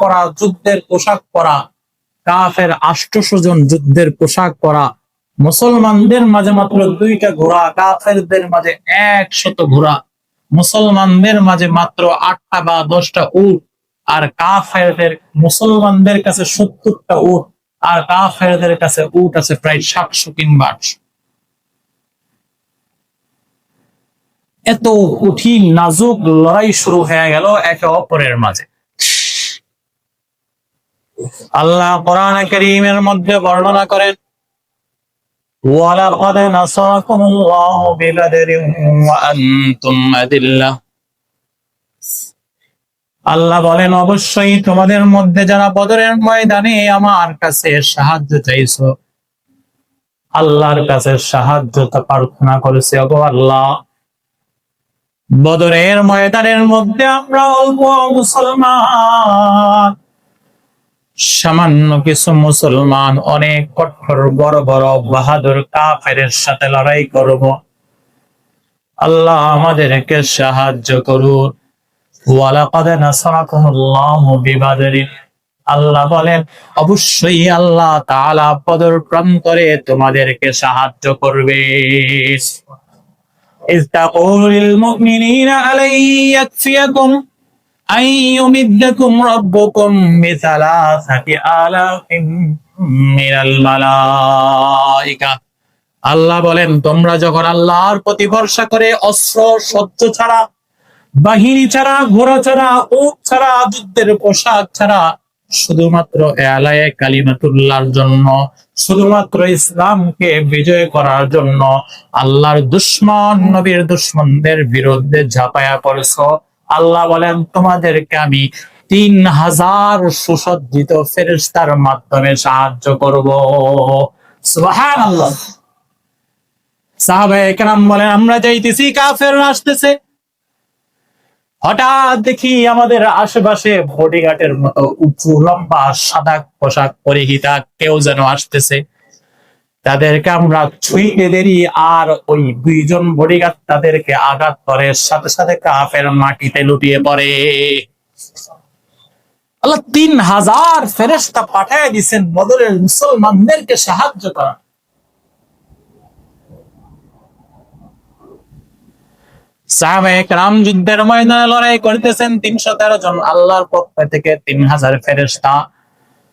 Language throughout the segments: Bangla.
পরা যুদ্ধের পোশাক পরা, কাফের আষ্টশজন যুদ্ধের পোশাক পরা, মুসলমানদের মাঝে মাত্র দুইটা ঘোড়া, কাফেরদের মাঝে একশত ঘোড়া, মুসলমানদের মাঝে মাত্র আটটা বা দশটা উট, আর কাফেরদের, মুসলমানদের কাছে সত্তরটা উট, আর কাফেরদের কাছে উট আছে প্রায় সাতশো কিংবা আটশো। এত কঠিন, নাজুক লড়াই শুরু হয়ে গেল একে অপরের মাঝে। আল্লাহ কোরআন করিমের মধ্যে বর্ণনা করেন ولقد نصركم الله ببدر وأنتم أذلة আল্লাহ বলেন অবশ্যই তোমাদের মধ্যে যারা বদরের ময়দানে আমার কাছে সাহায্য চাইছো আল্লাহর কাছে সাহায্য প্রার্থনা করেছে ওগো আল্লাহ বদরের ময়দানের মধ্যে আমরা অল্প মুসলমান সামান্য কিছু মুসলমান অনেক কঠোর, বড় বড়, বাহাদুর কাফের সাথে লড়াই করব। আল্লাহ আমাদেরকে সাহায্য করুন। আল্লাহ বলেন, অবশ্যই আল্লাহ তালা প্রাণ করে তোমাদেরকে সাহায্য করবে। ইস্তাকুল মুমিনিনা ইয়াকফিয়াকুম। আইয়ুমিদ্দাকুম রাব্বুকুম মিসালাসাতি আলাফিম মিনাল মালাইকা। আল্লাহ বলেন, তোমরা যখন আল্লাহর প্রতি ভরসা করে অস্ত্র সত্য ছাড়া, বাহিনী ছাড়া, ঘোড়া ছাড়া উপ ছাড়া, যুদ্ধের পোশাক ছাড়া, শুধুমাত্র এলায় কালিমাতুল্লাহর জন্য, শুধুমাত্র ইসলামকে বিজয় করার জন্য আল্লাহর দুশ্মন, নবীর দুশ্মনদের বিরুদ্ধে ঝাঁপায়া পড়েছ। আল্লাহ বলেন, তোমাদেরকে আমি তিন হাজার সুসজ্জিত ফেরেস্তার মাধ্যমে সাহায্য করব। বলেন, আমরা যাইতেছি আসতেছে। হঠাৎ দেখি আমাদের আশেপাশে মতো লম্বা, সাদা পোশাক পরিহিতা কেউ যেন আসতেছে। তাদেরকে আমরা ছুঁইতে দেরি, আর ওই দুইজন বডিগার্ড তাদেরকে আঘাত করে, সাথে সাথে কাফের মাটিতে লুটিয়ে পড়ে। তিন হাজার ফেরেস্তা পাঠায় দিচ্ছেন বদরের মুসলমানদেরকে সাহায্য করা লড়াই তিনশো তেরো জন আল্লাহর পক্ষ থেকে তিন হাজার ফেরেস্তা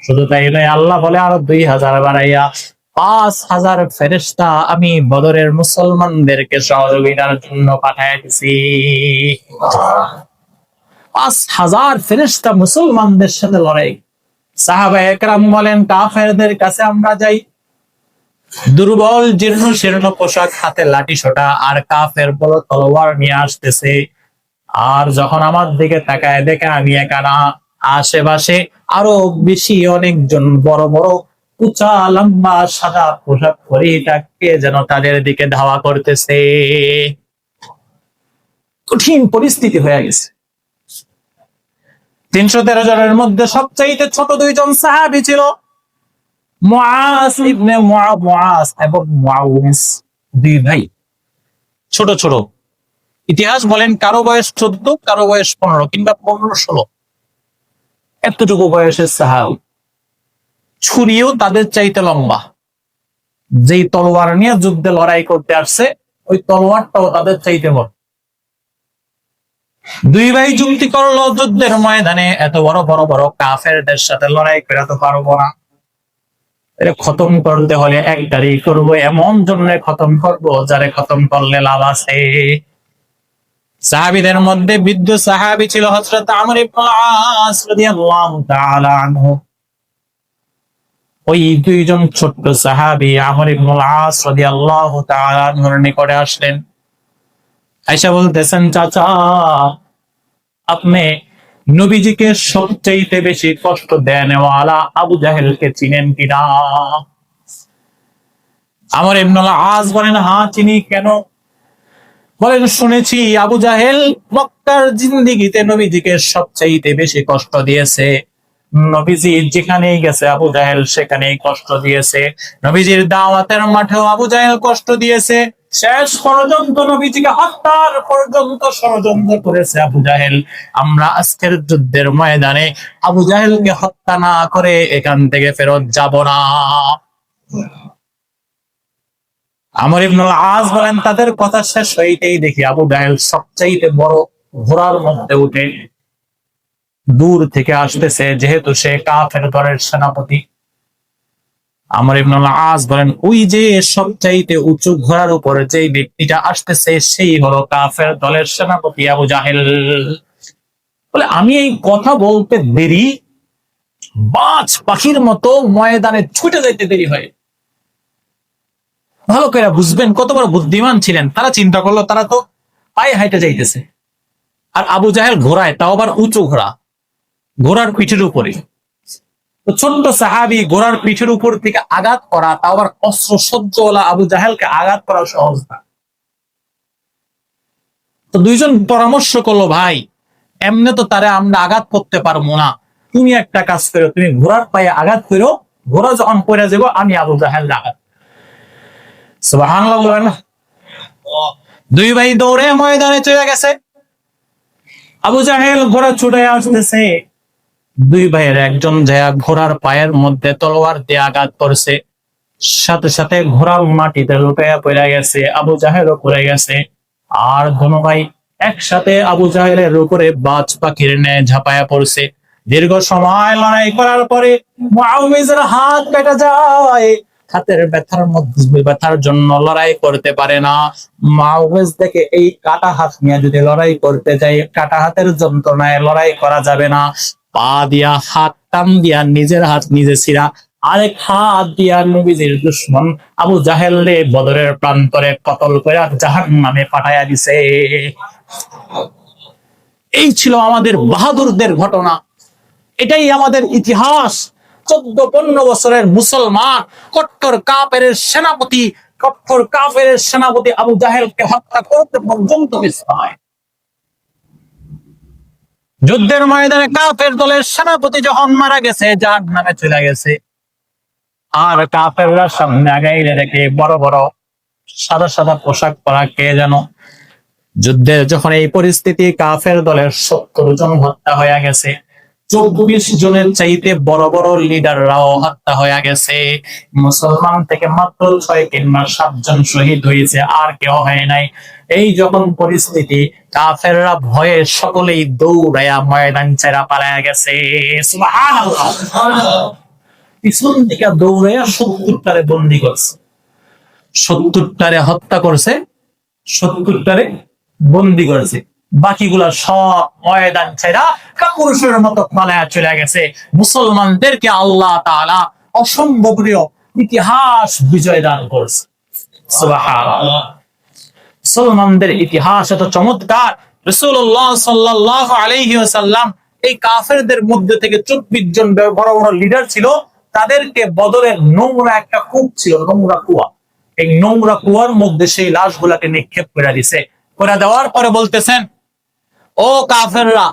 শুধু তাই নয়, আল্লাহ বলে আরও দুই হাজার বাড়াইয়া পাঁচ হাজার ফেরেস্তা আমি বদরের মুসলমানদেরকে সহযোগিতার জন্য পাঠাই দিছি পাঁচ হাজার ফেরেস্তা মুসলমানদের সাথে লড়াই। সাহাবা একরাম বলেন, কাফেরদের কাছে আমরা যাই। দুর্বল, জীর্ণ, শীর্ণ পোশাক, হাতে লাঠি আর কাফের বড় তলোয়ার নিয়ে আসতেছে। আর যখন আমার দিকে তাকায়, দেখে আমি একানা আশেপাশে আরও বেশি অনেকজন বড় বড় উঁচা লম্বা সাদা পোশাক পরে তাকে যেন তাদের দিকে ধাওয়া করতেছে। কঠিন পরিস্থিতি হয়ে গেছে। তিনশো তেরো জনের মধ্যে সবচাইতে ছোট দুইজন সাহাবি ছিল এবং দুই ভাই। ছোট ছোট। ইতিহাস বলেন কারও বয়স চোদ্দ, কারও বয়স পনেরো কিংবা পনেরো ষোলো। এতটুকু বয়সের সাহাব। ছুরিও তাদের চাইতে লম্বা। যেই তলোয়ার নিয়ে যুদ্ধে লড়াই করতে আসছে, ওই তলোয়ারটাও তাদের চাইতে বড়। দুই ভাই যুক্তি করল, যুদ্ধের ময়দানে এত বড় বড় বড় কাফেরদের সাথে লড়াই করে তো পারব না। এটা খতম করতে হলে এক গাড়ি করব, এমন জন্য খতম করব, যারে খতম করলে লাভ আছে। সাহাবিদের মধ্যে বৃদ্ধ সাহাবি ছিল হযরত আমর ওই দুইজন ছোট্ট সাহাবি আমর ইবনে আস রাদিয়াল্লাহু তাআলা নিকটে আসলেন। আয়েশা বলতেছেন, চাচা, আপনি নবীজিকে সবচাইতে বেশি কষ্ট দেন ওয়ালা আবু জাহেলকে চিনেন কিনা? আমার ইবনুল আজ বলেন হ্যাঁ চিনি কেন? বলেন, শুনেছি আবু জাহেল মক্কার জিন্দিগিতে নবীজিকে সবচাইতে বেশি কষ্ট দিয়েছে। নবীজি যেখানেই গেছে, আবু জাহেল সেখানেই কষ্ট দিয়েছে। নবীজির দাওয়াতের মাঠেও আবু জাহেল কষ্ট দিয়েছে। শেষ ষড়যন্ত্র নবীজিকে হত্যার পর্যন্ত ষড়যন্ত্র করেছে আবু জাহেল। আমরা আজকের যুদ্ধের ময়দানে আবু জাহেলকে হত্যা না করে এখান থেকে ফেরত যাব না। আমর ইবনুল আজ বলেন, তাদের কথা শেষ হইতেই দেখি আবু জাহেল সবচাইতে বড় ঘোড়ার মধ্যে উঠে দূর থেকে আসতেছে, যেহেতু সে কাফের দলের সেনাপতি। আমার ইবনুল আজ বলেন, ওই যে সবচাইতে উঁচু ঘোড়ার উপরে যে ব্যক্তিটা আসতেছে, সেই হলো কাফের দলের সেনাপতি আবু জাহেল। বলে, আমি এই কথা বলতে দেরি। বাজ পাখির মতো ময়দানে ছুটে যাইতে দেরি হয়। ভালো করে বুঝবেন কত বড় বুদ্ধিমান ছিলেন। তারা চিন্তা করল, তারা তো পায়ে হাইটে যাইতেছে। আর আবু জাহেল ঘোড়ায়, তাও আবার উঁচু ঘোড়া। ঘোড়ার পিঠের উপরে। তো ছোট্ট সাহাবি ঘোড়ার পিঠের উপর থেকে আঘাত করা, তাও আবার অস্ত্র সজ্জওয়ালা আবু জাহেলকে আঘাত করা সহজ না। তো দুইজন পরামর্শ করল, ভাই, এমনি তো তারে আমরা আঘাত করতে পারব না। তুমি একটা কাজ করো, তুমি ঘোড়ার পায়ে আঘাত করো, ঘোড়া যখন পড়ে যাব, আমি আবু জাহেল আঘাত? দুই ভাই দৌড়ে ময়দানে চলে গেছে। আবু জাহেল ঘোড়া ছুটে আসতেছে। দুই ভাইয়ের একজন যায় ঘোড়ার পায়ের মধ্যে তলোয়ার দিয়ে আঘাত করছে। সাথে সাথে ঘোড়ার মাটিতে লুটাইয়া পড়ে গেছে, আবু জাহেলও পড়ে গেছে। আর দোনো ভাই একসাথে আবু জাহেলের উপরে বাজ পাখির ন্যায় ঝাঁপায়া পড়ছে। দীর্ঘ সময় লড়াই করার পরে হাত কেটে যায়। হাতের ব্যথার মধ্যে, ব্যথার জন্য লড়াই করতে পারে না। মাউজ দেখে এই কাটা হাত নিয়ে যদি লড়াই করতে যাই কাটা হাতের যন্ত্রণায় লড়াই করা যাবে না। পা দিয়া, হাত টান দিয়া, নিজের হাত নিজে ছিঁড়া। আরেক হাত দিয়া নবীজির দুশ্মন। আবু জাহেল বদরের প্রান্তরে কতল করে জাহান নামে পাঠাইয়া দিছে। এই ছিল আমাদের বাহাদুরদের ঘটনা। এটাই আমাদের ইতিহাস। চোদ্দ, পনেরো বছরের মুসলমান, কট্টর কাপের সেনাপতি, কট্টর কাপের সেনাপতি আবু জাহেলকে হত্যা করতে পর্যন্ত বিস্ময়। যুদ্ধের ময়দানে কাফের দলের সেনাপতি যখন মারা গেছে যার নামে চলে গেছে। আর কাফেররা সামনে আগাইলে রেখে বড় বড় সাদা সাদা পোশাক পরা কে যেন। যুদ্ধের যখন এই পরিস্থিতি কাফের দলের সত্তর জন হত্যা হয়ে গেছে চব্বিশ জনের চাইতে বড় বড় লিডাররাও হত্যা হয়ে গেছে। মুসলমান থেকে মাত্র ছয় কিংবা সাতজন শহীদ হয়েছে, আর কেউ হয় নাই। এই যখন পরিস্থিতি, কাফেররা ভয়ে সকলেই দৌড়াইয়া ময়দান ছেড়া পালায়া গেছে। পিছন থেকে দৌড়াইয়া সত্তরটারে বন্দি করছে। সত্তরটারে হত্যা করছে, সত্তরটারে বন্দি করেছে। বাকিগুলা সব ময়দান ছেড়া কাপুরুষের মতো পালায়া চলে গেছে। মুসলমানদেরকে আল্লাহ তাআলা অসম্ভবনীয় ইতিহাস বিজয় দান করছে। মুসলমানদের ইতিহাস এত চমৎকার। এই কাফেরদের মধ্যে থেকে চব্বিশ জন বড় বড় লিডার ছিল। তাদেরকে বদরের নোংরা একটা কূপ ছিল, নোংরা কুয়া। এই নোংরা কুয়ার মধ্যে সেই লাশগুলাকে নিক্ষেপ করে দিছে। করে দেওয়ার পরে বলতেছেন ও কাফেররা,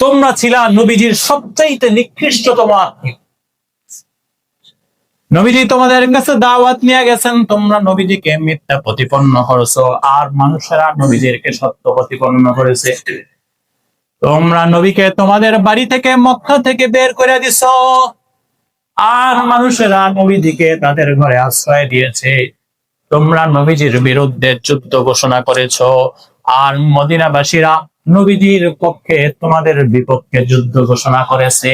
তোমরা ছিলা নবীজির সবচাইতে নিকৃষ্টতম আত্মীয়। নবীজি তোমাদের কাছে দাওয়াত নিয়ে গেছেন, তোমরা নবীজিকে মিথ্যা প্রতিপন্ন করেছ, আর মানুষেরা নবীজিকে সত্য প্রতিপন্ন করেছে। তোমরা নবীকে তোমাদের বাড়ি থেকে মক্কা থেকে বের করে দিছ, আর মানুষেরা নবীজিকে তাদের ঘরে আশ্রয় দিয়েছে। তোমরা নবীজির বিরুদ্ধে যুদ্ধ ঘোষণা করেছ আর মদিনাবাসীরা নবীজির পক্ষে তোমাদের বিপক্ষে যুদ্ধ ঘোষণা করেছে।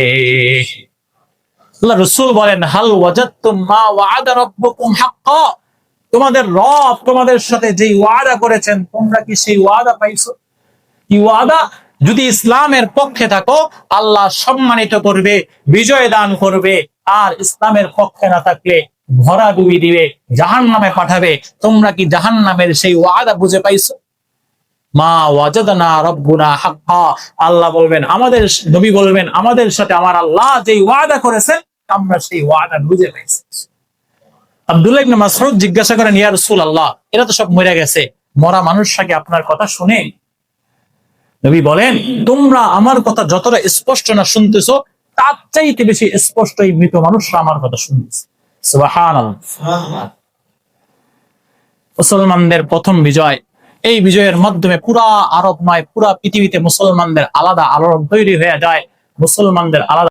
রসুল বলেন, হাল তোমাদের রব তোমাদের সাথে যেই ওয়াদা করেছেন, তোমরা কি সেই ওয়াদা পাইছো? কি ওয়াদা যদি ইসলামের পক্ষে থাকো, আল্লাহ সম্মানিত করবে, বিজয় দান করবে। আর ইসলামের পক্ষে না থাকলে ভরা ডুবি দিবে জাহান নামে পাঠাবে। তোমরা কি জাহান নামের সেই ওয়াদা বুঝে পাইছো? আল্লাহ বলবেন, আমাদের নবী বলবেন, আমাদের সাথে আমার আল্লাহ যেই ওয়াদা করেছেন, আমরা সেই ওয়াদা বুঝে পেয়েছি। আব্দুল্লাহ ইবনে মাসউদ জিজ্ঞাসা করেন, ইয়া রাসূলুল্লাহ, এরা তো সব মরে গেছে, মরা মানুষটাকে আপনার কথা শুনে? নবী বলেন, তোমরা আমার কথা যতটা স্পষ্ট না শুনতেছো, তার চাইতে বেশি স্পষ্ট এই মৃত মানুষরা আমার কথা শুনতেছে। সুবহানাল্লাহ। মুসলমানদের প্রথম বিজয় এই বিজয়ের মাধ্যমে পুরা আরব নয়, পুরা পৃথিবীতে মুসলমানদের আলাদা আলোড়ন তৈরি হয়ে যায়। মুসলমানদের আলাদা